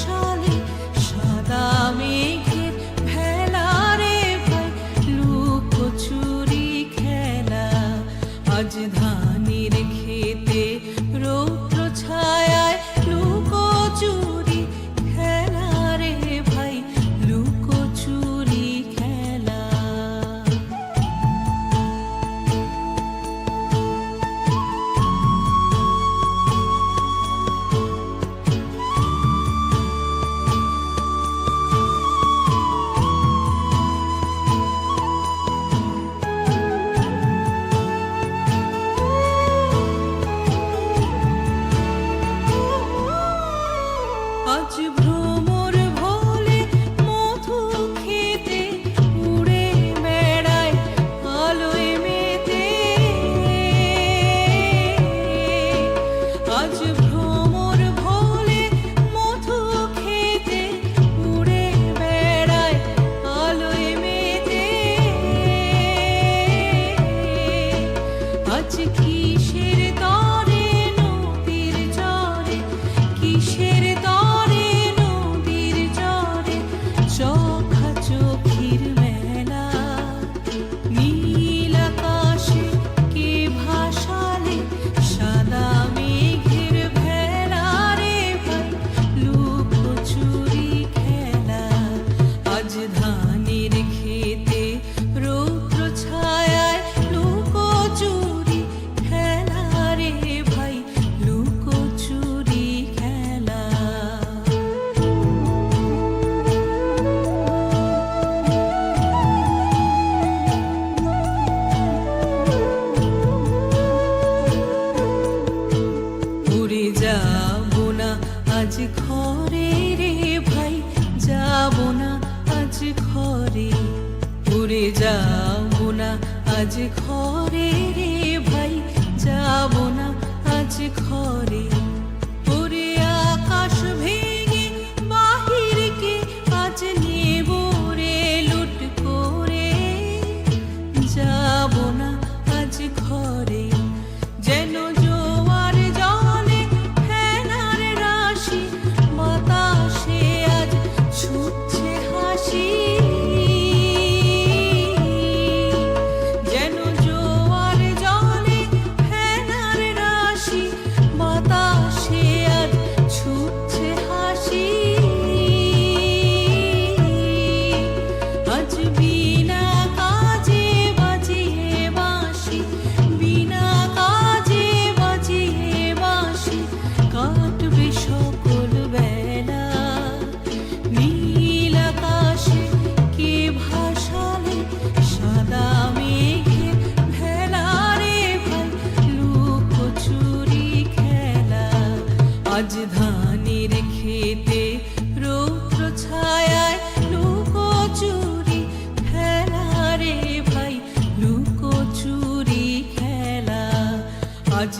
শালি সাদা মেঘে ভেলা রে ভাই লুকোচুরি খেলা। আজ ধান কিসের যাব না আজ ঘরে রে রাজধানীর খেতে রৌদ্র ছায়ায় লুকো চুরি খেলা রে ভাই লুকো চুরি খেলা। আজ